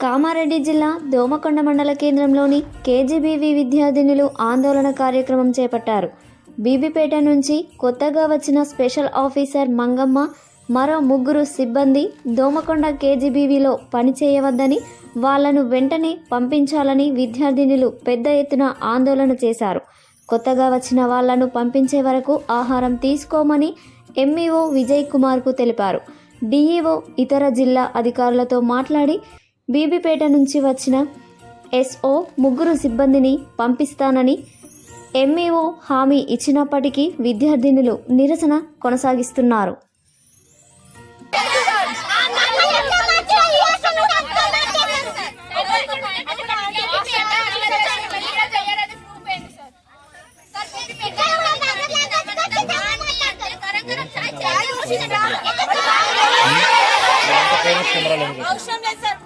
కామారెడ్డి జిల్లా దోమకొండ మండల కేంద్రంలోని కేజీబీవీ విద్యార్థినులు ఆందోళన కార్యక్రమం చేపట్టారు. బీబీపేట నుంచి కొత్తగా వచ్చిన స్పెషల్ ఆఫీసర్ మంగమ్మ మరో ముగ్గురు సిబ్బంది దోమకొండ కేజీబీవీలో పనిచేయవద్దని వాళ్ళను వెంటనే పంపించాలని విద్యార్థినులు పెద్ద ఎత్తున ఆందోళన చేశారు. కొత్తగా వచ్చిన వాళ్ళను పంపించే వరకు ఆహారం తీసుకోమని ఎంఈఓ విజయ్ కుమార్కు తెలిపారు. డిఈఓ ఇతర జిల్లా అధికారులతో మాట్లాడి బీబీపేట నుంచి వచ్చిన ఎస్ఓ ముగ్గురు సిబ్బందిని పంపిస్తానని ఎంఈఓ హామీ ఇచ్చినప్పటికీ విద్యార్థినులు నిరసన కొనసాగిస్తున్నారు. అవసరం లేదు సార్.